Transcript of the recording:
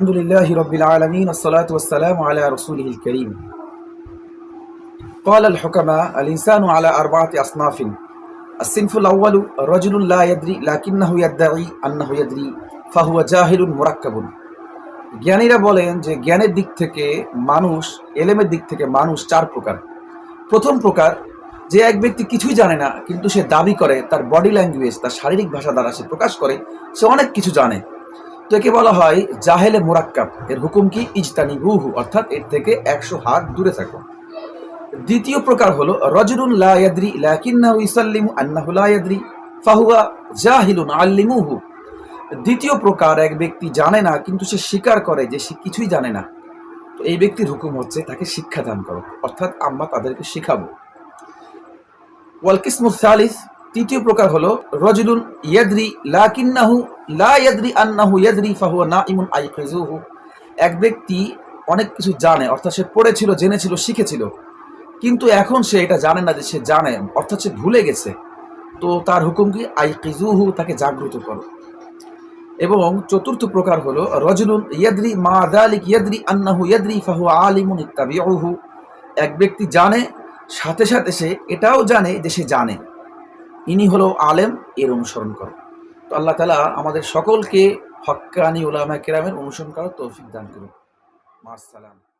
الحمد لله رب العالمين والصلاة والسلام على رسوله الكريم قال الحكماء الإنسان على أربعة أصناف الصنف الأول رجل لا يدري لكنه يدعي أنه يدري فهو جاهل مركب জ্ঞানীরা বলেন যে জ্ঞানের দিক থেকে মানুষ এলেমের দিক থেকে মানুষ চার প্রকার প্রথম প্রকার যে এক ব্যক্তি কিছুই জানে না কিন্তু সে দাবি করে তার বডি ল্যাঙ্গুয়েজ তার শারীরিক ভাষা দ্বারা সে প্রকাশ করে সে অনেক কিছু জানে তো একে বলা হয় জাহেলে মোরাক্কাব। এর হুকুম কি? ইজতানি বুহু অর্থাৎ এর থেকে একশো হাত দূরে থাকো। দ্বিতীয় প্রকার হলো, রজরুন লা ইয়াদরি, লাকিন্নাহু ইসাল্লিমু আন্নাহু লা ইয়াদরি, ফাহুয়া জাহিলুন আল্লিমুহু। দ্বিতীয় প্রকার, এক ব্যক্তি জানে না, কিন্তু সে স্বীকার করে যে সে কিছুই জানে না। তো এই ব্যক্তির হুকুম হচ্ছে, তাকে শিক্ষাদান করো, অর্থাৎ আমরা তাদেরকে শিখাবো। ওয়াল কিসমু সালিস তৃতীয় প্রকার হলো রজুলুন ইয়াদরি লাকিন্নাহু লা আন্নাহু ইয়াদরি ফাহুয়া নাইমুন আইকিজুহু এক ব্যক্তি অনেক কিছু জানে, অর্থাৎ সে পড়েছিল, জেনেছিল, শিখেছিল। কিন্তু এখন সে এটা জানে না যে সে জানে, অর্থাৎ সে ভুলে গেছে। তো তার হুকুম কি? আইকিজুহু তাকে জাগ্রত করো। এবং চতুর্থ প্রকার হলো রজুলুন ইয়াদরি মা দালিক ইয়াদরি আন্নাহু ইয়াদরি ফাহু আলিমুন ইত্তাবিউহু। এক ব্যক্তি জানে, সাথে সাথে সে এটাও জানে যে সে জানে। ইনি হলো আলেম, এর অনুসরণ করো। তো আল্লাহ তালা আমাদের সকলকে হক্কানি উলামা কেরামের অনুসরণ করার তৌফিক দান করুন। মাসালাম